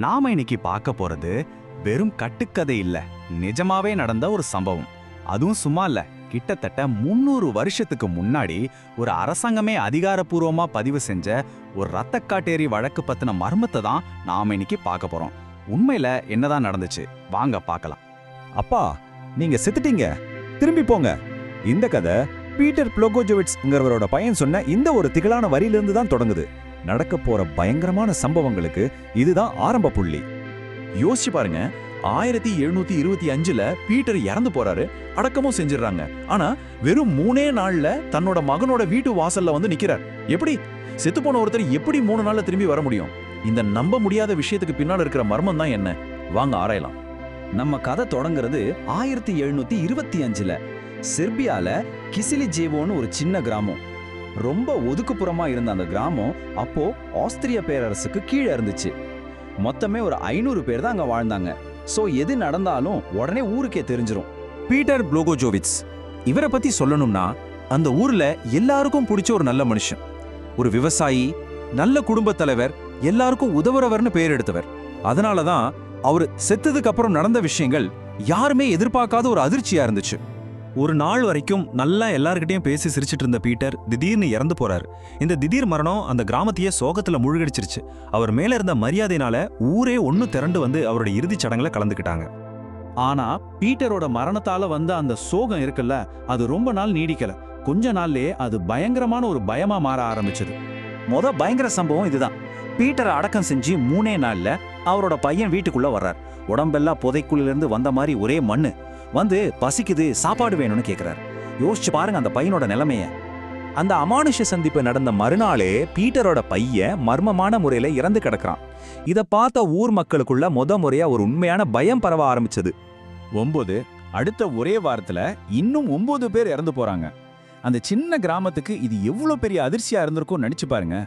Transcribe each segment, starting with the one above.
நாம இன்னைக்கு பார்க்க போறது வெறும் கட்டுக்கதை இல்ல. நிஜமாவே நடந்த ஒரு சம்பவம். அதுவும் சும்மா இல்ல. கிட்டத்தட்ட முன்னூறு வருஷத்துக்கு முன்னாடி ஒரு அரசாங்கமே அதிகாரப்பூர்வமா பதிவு செஞ்ச ஒரு ரத்த காட்டேரி வழக்கு பத்தின மர்மத்தை தான் நாம இன்னைக்கு பார்க்க போறோம். உண்மையில என்னதான் நடந்துச்சு? வாங்க பார்க்கலாம். அப்பா நீங்க செத்துட்டீங்க. திரும்பி போங்க. இந்த கதை பீட்டர் புளோகோஜோவிட்ஸ்ங்கிறவரோட பையன் சொன்ன இந்த ஒரு திகழான வரியிலிருந்து தான் தொடங்குது. நடக்க போற பயங்கரமான சம்பவங்களுக்கு இதுதான் ஆரம்ப புள்ளி. யோசிச்சு பாருங்க ஆயிரத்தி எழுநூத்தி இருபத்தி அஞ்சுல பீட்டர் இறந்து போறாரு அடக்கமும் செஞ்சிடறாங்க. ஆனா வெறும் மூணே நாள்ல தன்னோட மகனோட வீட்டு வாசல்ல வந்து நிக்கிறார். எப்படி? செத்து போன ஒருத்தர் எப்படி மூணு நாள்ல திரும்பி வர முடியும்? இந்த நம்ப முடியாத விஷயத்துக்கு பின்னால இருக்கிற மர்மம் தான் என்ன? வாங்க ஆராயலாம். நம்ம கதை தொடங்குறது ஆயிரத்தி எழுநூத்தி இருபத்தி அஞ்சுல. செர்பியால கிசிலி ஜேவோன்னு ஒரு சின்ன கிராமம். ரொம்ப ஒதுக்குப்புறமா இருந்த அந்த கிராமம் அப்போ ஆஸ்திரிய பேரரசுக்கு கீழே இருந்துச்சு. மொத்தமே ஒரு ஐநூறு பேர் தான் அங்க வாழ்ந்தாங்க. சோ எது நடந்தாலும் உடனே ஊருக்கே தெரிஞ்சிரும். Peter Blagojevich. இவரை பத்தி சொல்லணும்னா அந்த ஊர்ல எல்லாருக்கும் பிடிச்ச ஒரு நல்ல மனுஷன். ஒரு விவசாயி நல்ல குடும்பத் தலைவர் எல்லாருக்கும் உதவுறவர்னு பெயர் எடுத்தவர். அதனால தான் அவர் செத்ததுக்கு அப்புறம் நடந்த விஷயங்கள் யாருமே எதிர்பார்க்காத ஒரு அதிர்ச்சியா இருந்துச்சு. ஒரு நாள் வரைக்கும் நல்லா எல்லார்கிட்டயும் பேசி சிரிச்சிட்டு இருந்த பீட்டர் திடீர்னு இறந்து போறாரு. இந்த திடீர் மரணம் அந்த கிராமத்தையே சோகத்துல முழுகடிச்சிருச்சு. அவர் மேல இருந்த மரியாதையினால ஊரே ஒன்னு திரண்டு வந்து அவரோட இறுதிச் சடங்குல கலந்துக்கிட்டாங்க. ஆனா பீட்டரோட மரணத்தால வந்த அந்த சோகம் இருக்குல்ல அது ரொம்ப நாள் நீடிக்கல. கொஞ்ச நாள்லயே அது பயங்கரமான ஒரு பயமா மாற ஆரம்பிச்சது. மொத பயங்கர சம்பவம் இதுதான். பீட்டரை அடக்கம் செஞ்சு மூணே நாள்ல அவரோட பையன் வீட்டுக்குள்ள வர்றார். உடம்பெல்லாம் புதைக்குள்ள இருந்து வந்த மாதிரி ஒரே மண்ணு. வந்து பசிக்குது சாப்பாடு வேணும்னு கேக்குறாரு. யோசிச்சு பாருங்க அந்த பையனோட நிலைமைய. அந்த அமானுஷ்ய சந்திப்பு நடந்த மறுநாளே பீட்டரோட பையன் மர்மமான முறையில இறந்து கிடக்குறான். இதை பார்த்த ஊர் மக்களுக்குள்ள முத முறையா ஒரு உண்மையான பயம் பரவ ஆரம்பிச்சது. ஒன்பது அடுத்த ஒரே வாரத்துல இன்னும் ஒன்பது பேர் இறந்து போறாங்க. அந்த சின்ன கிராமத்துக்கு இது எவ்வளவு பெரிய அதிர்ச்சியா இருந்திருக்கும் நினைச்சு பாருங்க.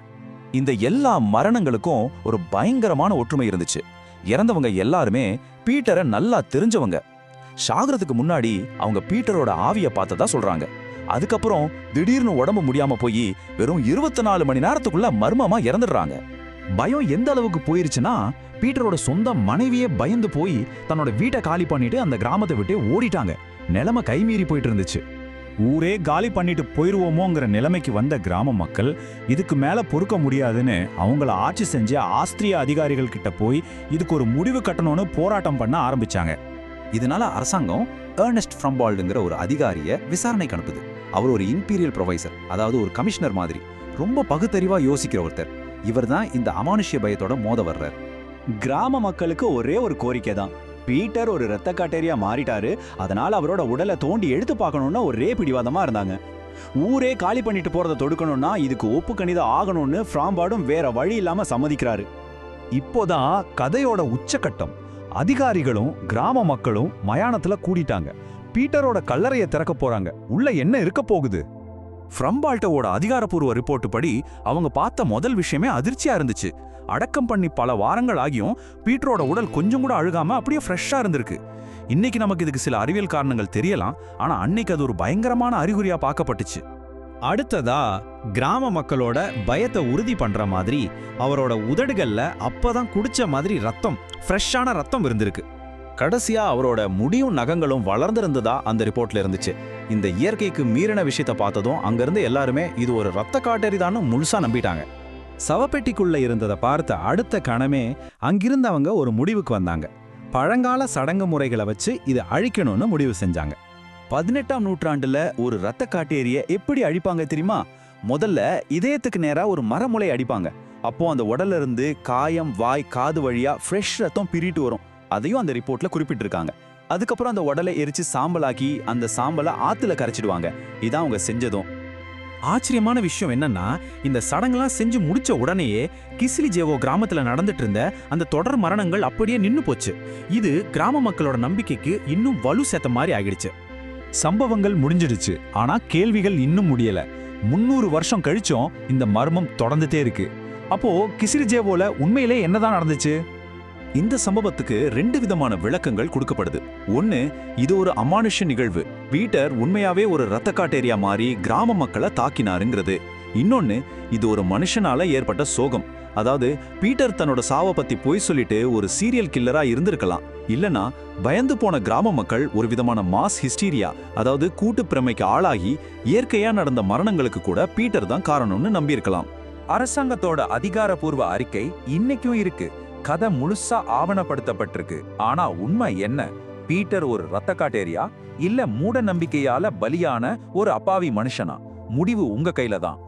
இந்த எல்லா மரணங்களுக்கும் ஒரு பயங்கரமான ஒற்றுமை இருந்துச்சு. இறந்தவங்க எல்லாருமே பீட்டரை நல்லா தெரிஞ்சவங்க. சாகிறதுக்கு முன்னாடி அவங்க பீட்டரோட ஆவியை பார்த்ததா சொல்றாங்க. அதுக்கப்புறம் திடீர்னு உடம்பு முடியாம போய் வெறும் இருபத்தி நாலு மணி நேரத்துக்குள்ள மர்மமா இறந்துடுறாங்க. பயம் எந்த அளவுக்கு போயிருச்சுன்னா பீட்டரோட சொந்த மனைவியே பயந்து போய் தன்னோட வீட்டை காலி பண்ணிட்டு அந்த கிராமத்தை விட்டு ஓடிட்டாங்க. நிலைமை கைமீறி போயிட்டு இருந்துச்சு. ஊரே காலி பண்ணிட்டு போயிருவோமோங்கிற நிலைமைக்கு வந்த கிராம மக்கள் இதுக்கு மேல பொறுக்க முடியாதுன்னு அவங்கள ஆட்சி செஞ்ச ஆஸ்திரிய அதிகாரிகள் கிட்ட போய் இதுக்கு ஒரு முடிவு கட்டணும்னு போராட்டம் பண்ண ஆரம்பிச்சாங்க. இதனால அரசாங்கம் ஏர்னஸ்ட் ஃப்ரம்பால்டுங்கிற ஒரு அதிகாரியை விசாரணைக்கு அனுப்புது. அவர் ஒரு இம்பீரியல் ப்ரொவைசர் அதாவது ஒரு கமிஷனர் மாதிரி. ரொம்ப பகுத்தறிவா யோசிக்கிற ஒருத்தர். இவர் தான் இந்த அமானுஷ்ய பயத்தோட மோத வர்றார். கிராம மக்களுக்கு ஒரே ஒரு கோரிக்கை தான். பீட்டர் ஒரு இரத்த காட்டேரியா மாறிட்டாரு. அதனால அவரோட உடலை தோண்டி எடுத்து பார்க்கணும்னா ஒரே பிடிவாதமா இருந்தாங்க. ஊரே காலி பண்ணிட்டு போறதை தொடுக்கணும்னா இதுக்கு ஒப்பு கணிதம் ஆகணும்னு ஃப்ராம்பாடும் வேற வழி இல்லாம சம்மதிக்கிறாரு. இப்போதான் கதையோட உச்சக்கட்டம். அதிகாரிகளும் கிராம மக்களும் மயானத்துல கூடிட்டாங்க. பீட்டரோட கல்லறையை திறக்க போறாங்க. உள்ள என்ன இருக்க போகுது? ஃப்ரம்பால்ட்டோட அதிகாரப்பூர்வ ரிப்போர்ட் படி அவங்க பார்த்த முதல் விஷயமே அதிர்ச்சியா இருந்துச்சு. அடக்கம் பண்ணி பல வாரங்கள் ஆகியும் பீட்டரோட உடல் கொஞ்சம் கூட அழுகாம அப்படியே ஃப்ரெஷ்ஷா இருந்திருக்கு. இன்னைக்கு நமக்கு இதுக்கு சில அறிவியல் காரணங்கள் தெரியலாம். ஆனா அன்னைக்கு அது ஒரு பயங்கரமான அறிகுறியா பார்க்கப்பட்டுச்சு. அடுத்ததா கிராம மக்களோட பயத்தை உறுதி பண்ற மாதிரி அவரோட உதடுகள்ல அப்பதான் குடிச்ச மாதிரி ரத்தம் ஃப்ரெஷ்ஷான ரத்தம் இருந்திருக்கு. கடைசியா அவரோட முடியும் நகங்களும் வளர்ந்திருந்ததா அந்த ரிப்போர்ட்ல இருந்துச்சு. இந்த இயற்கைக்கு மீறின விஷயத்தை பார்த்ததும் அங்கிருந்து எல்லாருமே இது ஒரு ரத்த காட்டறிதான்னு முழுசா நம்பிட்டாங்க. சவப்பெட்டிக்குள்ள இருந்ததை பார்த்த அடுத்த கணமே அங்கிருந்தவங்க ஒரு முடிவுக்கு வந்தாங்க. பழங்கால சடங்கு முறைகளை வச்சு இது அழிக்கணும்னு முடிவு செஞ்சாங்க. பதினெட்டாம் நூற்றாண்டுல ஒரு ரத்த காட்டேரிய எப்படி அழிப்பாங்க தெரியுமா? முதல்ல இதயத்துக்கு நேராக ஒரு மரமுலை அடிப்பாங்க. அப்போ அந்த உடல்ல இருந்து காயம் வாய் காது வழியா ஃப்ரெஷ் ரத்தம் பிரிட்டு வரும். அதையும் அந்த ரிப்போர்ட்ல குறிப்பிட்டிருக்காங்க. அதுக்கப்புறம் அந்த உடலை எரிச்சு சாம்பலாக்கி அந்த சாம்பலை ஆத்துல கரைச்சிடுவாங்க. இதான் அவங்க செஞ்சதும். ஆச்சரியமான விஷயம் என்னன்னா இந்த சடங்கெல்லாம் செஞ்சு முடிச்ச உடனேயே கிசிலி ஜேவோ கிராமத்துல நடந்துட்டு இருந்த அந்த தொடர் மரணங்கள் அப்படியே நின்று போச்சு. இது கிராம மக்களோட நம்பிக்கைக்கு இன்னும் வலு சேர்த்த மாதிரி ஆகிடுச்சு சம்பவங்கள் முடிஞ்சிடுச்சு. ஆனா கேள்விகள் இன்னும் முடியலை. முன்னூறு வருஷம் கழிச்சும் இந்த மர்மம் தொடர்ந்துட்டே இருக்கு. அப்போ கிசிரிஜேவோல உண்மையிலே என்னதான் நடந்துச்சு? இந்த சம்பவத்துக்கு ரெண்டு விதமான விளக்கங்கள் கொடுக்கப்படுது. ஒன்னு இது ஒரு அமானுஷ நிகழ்வு. பீட்டர் உண்மையாவே ஒரு ரத்த காட்டேரியா மாறி கிராம மக்களை தாக்கினாருங்கிறது. இன்னொன்னு இது ஒரு மனுஷனால ஏற்பட்ட சோகம். அதாவது பீட்டர் தன்னோட சாவை பத்தி பொய் சொல்லிட்டு ஒரு சீரியல் கில்லரா இருந்திருக்கலாம். இல்லனா பயந்து போன கிராம மக்கள் ஒரு விதமான மாஸ் ஹிஸ்டீரியா அதாவது கூட்டு பிரமைக்கு ஆளாகி இயற்கையா நடந்த மரணங்களுக்கு கூட பீட்டர் தான் காரணம்னு நம்பியிருக்கலாம். அரசாங்கத்தோட அதிகாரப்பூர்வ அறிக்கை இன்னைக்கும் இருக்கு. கதை முழுசா ஆவணப்படுத்தப்பட்டிருக்கு. ஆனா உண்மை என்ன? பீட்டர் ஒரு ரத்த காட்டேரியா? இல்ல மூட நம்பிக்கையால பலியான ஒரு அப்பாவி மனுஷனா? முடிவு உங்க கையில தான்.